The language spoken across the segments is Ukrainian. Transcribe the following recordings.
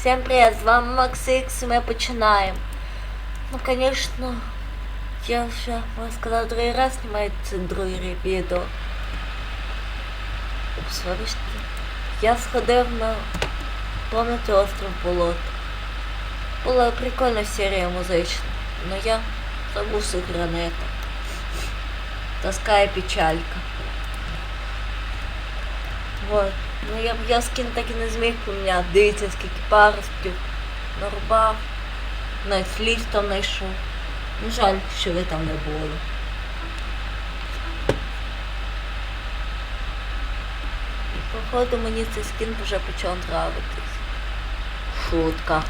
Всем привет, з вами Максикс, і ми починаємо. Ну, конечно, я вже, можна сказати, другий раз знімаю це друге відео. Упс, вибачте. Я сходив на Помните остров Болот. Була прикольна серія музична, но я забув сохранити. Тоска і печалька. Вот. Ну я, я скін так і не зміг поміняти. Дивіться, скільки паростків нарубав. Навіть ліс там знайшов. Ну жаль, що ви там не були. Походу мені цей скін вже почав нравитись. Шутка.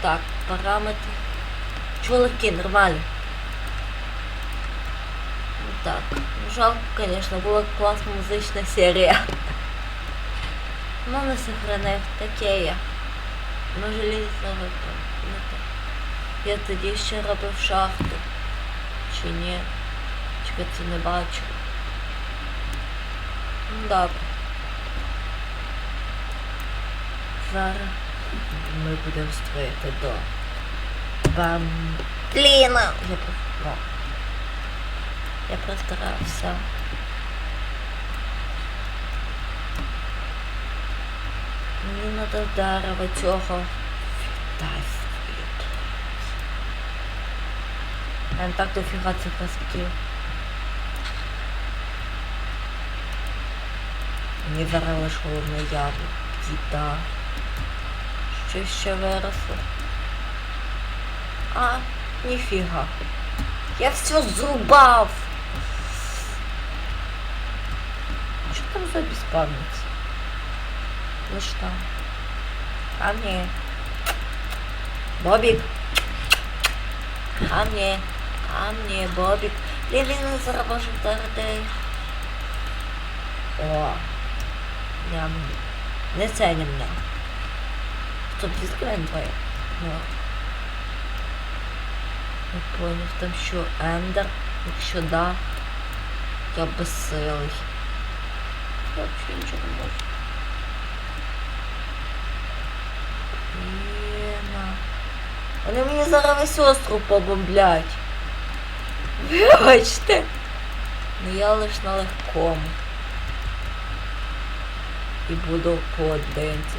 Так, параметри. Чоловіки, нормально. Так, жалко, конечно, була класна музична серія. Ну не сохранив, таке я. Ну желізного там. Я тоді ще робив шахту. Чи ні? Чи це не бачили? Ну добре. Зараз ми будемо строїти до Бамбліна. Я про... я постарався. Мені надо дерева цього. А не так дофіга цих пасків. Мені зараз лише головне яблуко. Діда. Що ще виросло? А, ніфіга. Я все зрубав. Що там за безпам'ять? Ну що? А мне. Бобик. А мне. А мне, Бобик. Блин, він заработав вдарити. О. Ням. Не ценим мене. Стоп, відкриваємо твоє. Ну. Не поняв, там що Ендер. Якщо да, я безсилий. Взагалі нічого не. Блін. Вони мені зараз весь остров побомблять. Вибачте. Ну я лиш на легкому. І буду поодинці.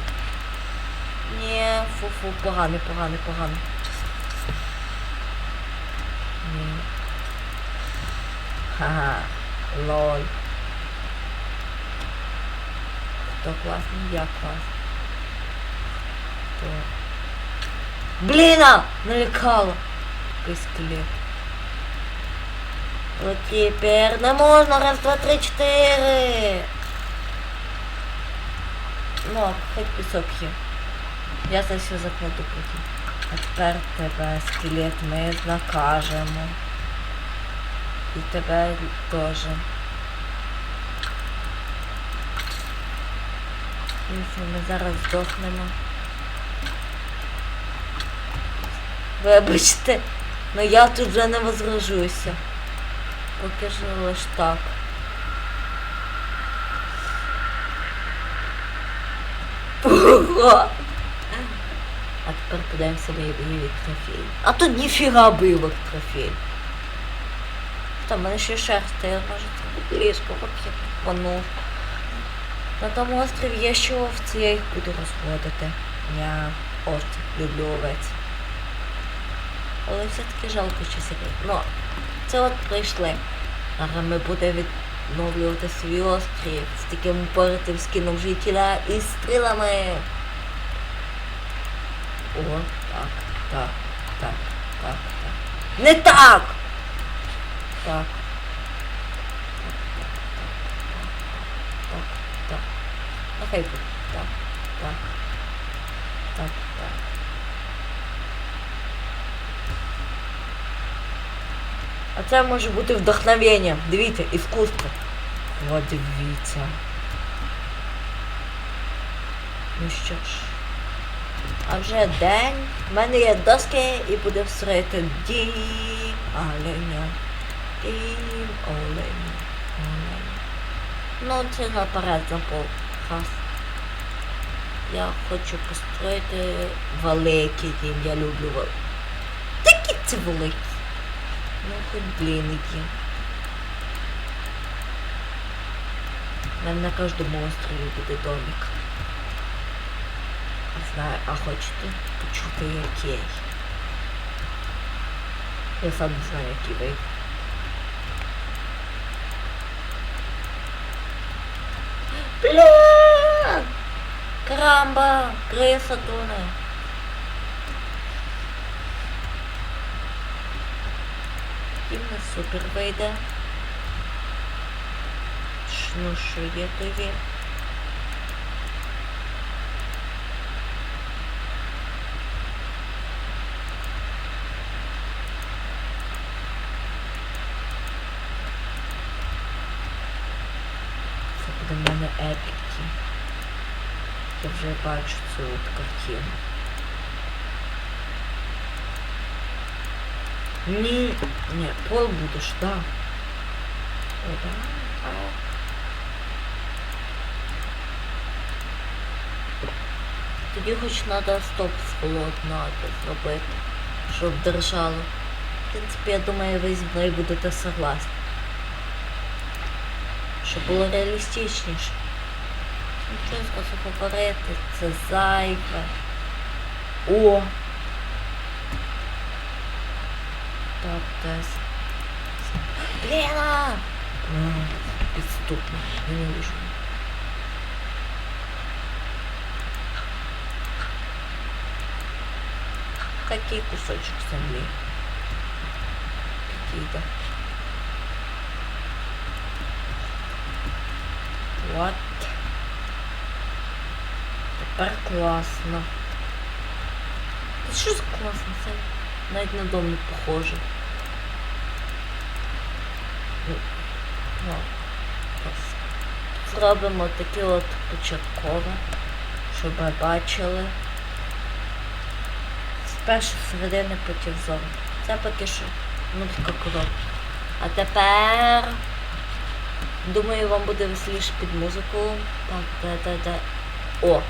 Ні, фу-фу, поганий, поганий, поганий. Ні. Ха-ха. Лол. Хто класний, я класний. Хто? Бліна! Налякало. Якийсь скелет. От тепер не можна. Раз, два, три, чотири. Ну, хоч пісок є. Я це все закладу потім. А тепер тебе, скелет, ми накажемо. І тебе теж. Якщо ми зараз здохнемо. Вибачте, но я тут вже не возражуся. Поки що лиш так. Ого! А тепер подивимося мої бойові трофеї. А тут ніфіга бойових трофеїв. Там мене ще шерсть, я може ліжко вообще панув. На тому острові є овці, я їх буду розводити. Я овці люблю овець. Але все-таки жалко, що секрет. Ну, це от прийшли. Зараз ми будемо відновлювати свій острів з таким упоритим скином жителя і стрілами. О, так, так, так, так, так. Не! Так. Так, так. Буде. Так, так. Так, так. А це може бути вдохновенням. Дивіться, іскусство. О, дивіться. Ну що ж. А вже день. У мене є доски і буде всрити дім оленя. Дім оленя. Оленя. Ну, це наперед запол. Раз. Я хочу построїти великий дім. Я люблю великий. Такі це великі. Ну, хоч блін дім. У мене на кожному острові буде домик. Не знаю, а хочете почути який? Я сам не знаю, який ви. Блін! Карамба! Криса тоне. І не супер вийде. Ну що є. Я вже бачу цю от картину. Ні, ні, пол будеш, да. О, да. Тоді хоч треба стоп з полотна зробити, щоб держало. В принципі, я думаю, ви зі мною будете согласні. Щоб було реалістичніше. Нічого скажу говорити, це зайве. О! Так, десь. Лена! М, Підступно. Ненавижу. Такий кусочок землі. Підійде. What? Тепер класно. Що ж класно? Це навіть на дом не похоже. Ну, ну. Зробимо таке от початкове, щоб ви бачили. Спершу середини, потім зону. Це поки що ну така коробка. А тепер думаю вам буде веселіше під музику. Так, де, де, де. О!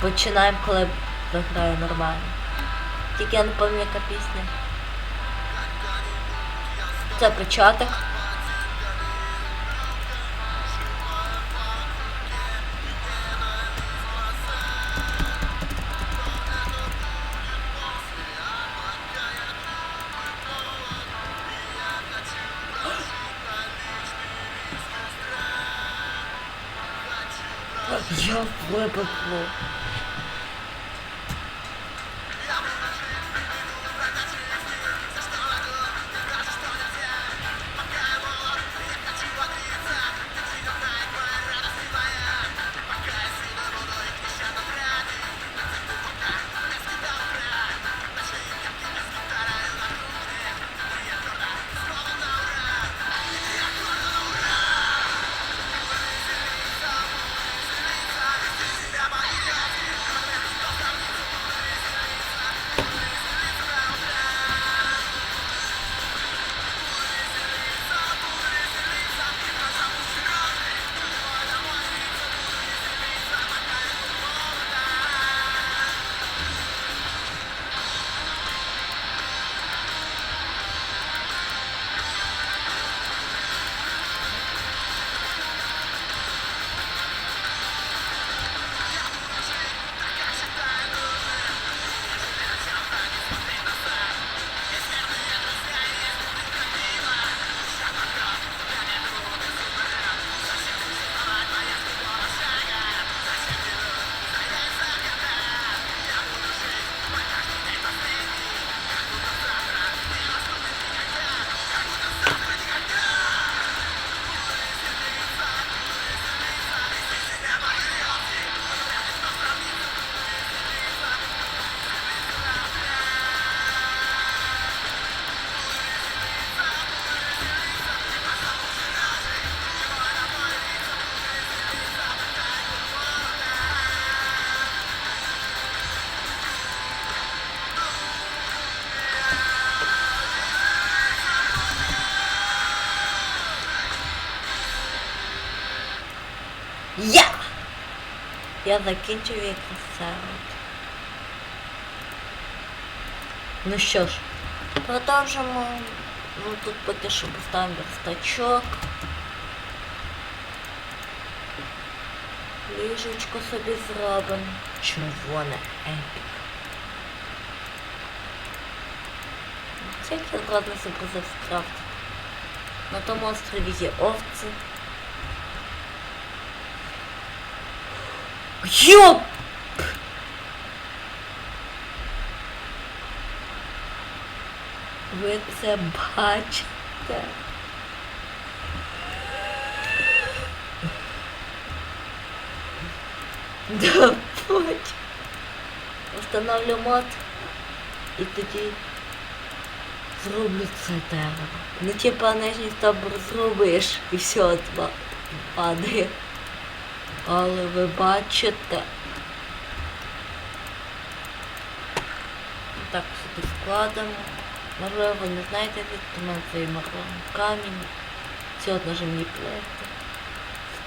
Починаємо, коли заграю нормально. Тільки я не пам'ятаю, яка пісня. Це початок. Я вибухну. Я! Я закінчив це. от. Ну що ж, продовжимо. Ну тут поки що поставимо верстачок. Ліжечко собі зробимо. Червоне епік. Як я ладно зобразив скрафт. На тому острові є овці. Йоп! Ви це бачите? Да, бач. Встановлю мод і тоді зроблю це дерево. Ну типа нижній стовбур зробиш і все от ба- падає. Але ви бачите. Так сюди складемо. Можливо, ви не знаєте, від мене цей марон камінь. Все от нажимні плити.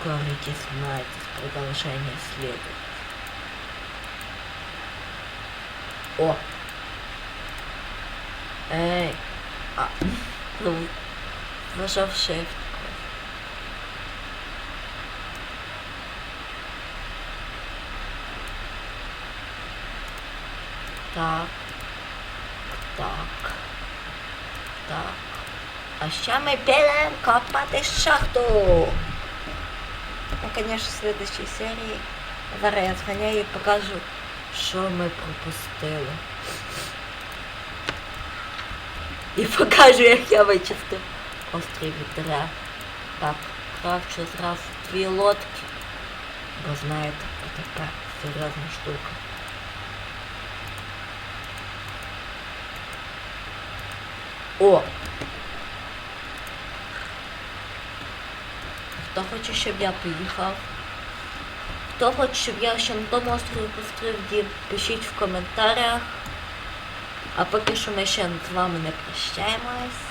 Скоро дізнаєтесь продовження сліду. О! Ей! А, ну, нажав Shift. Так. Так. Так. А ще ми підемо копати шахту. Ну, конечно, в следующей серії. Зараз я зганяю і покажу, що ми пропустили. І покажу, як я вичистив острів від дерев. Так, кравчу зразу дві лодки. Бо знаєте, це така серйозна штука. О! Хто хоче, щоб я поїхав? Хто хоче, щоб я ще на тому острові построїв дім, пишіть в коментарях. А поки що ми ще з вами не прощаємось.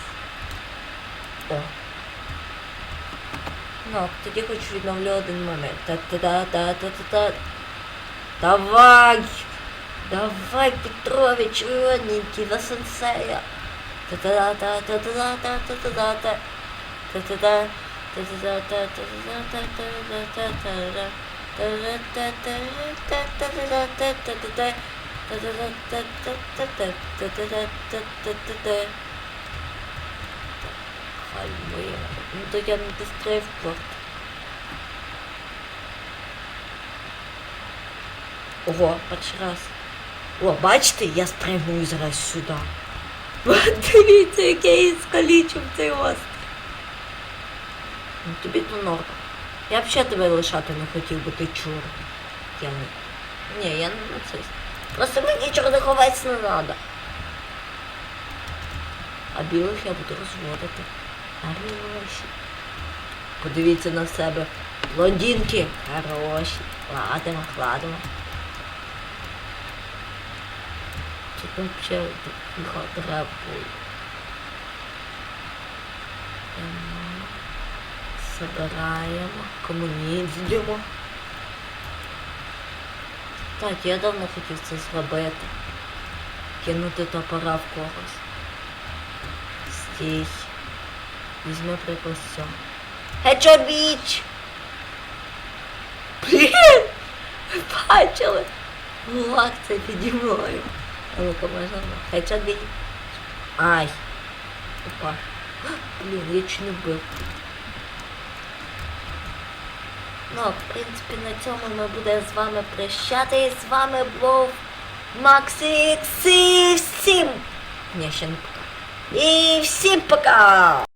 О. Ну, тоді хочу відновлю один момент. Та-та-та-та-та-та-та. Давай! Давай, Петрович, родненький, за сенсея. Хальмує. Ну то я не дострою в порт. Ого, перший раз. О, бачите, я спригую зараз сюди. Дивіться, як я скалічив цей острів. Ну тобі то норм. Я ще тебе лишати не хотів, бо ти чур. Я не. Ні, я не нацист. Просто мені чорноховець не треба. А білих я буду розводити. Хороші. Подивіться на себе. Блондинки. Хороші. Ладимо, ладимо. Там ще? Ем, Собираємо, комунізуємо. Так, я давно хотів це зробити. Кинути топора в когось. Стій. Візьми приклад з цього. Хечо біч! Блін! Бачили? Лак це піді. Ну-ка можно? Хечо біч. Ай! Опа. Блин, я был. не. Ну, в принципі, на цьому ми будемо з вами прощатись. З вами був Максикс і всім. Ні, не пока. І всім пока!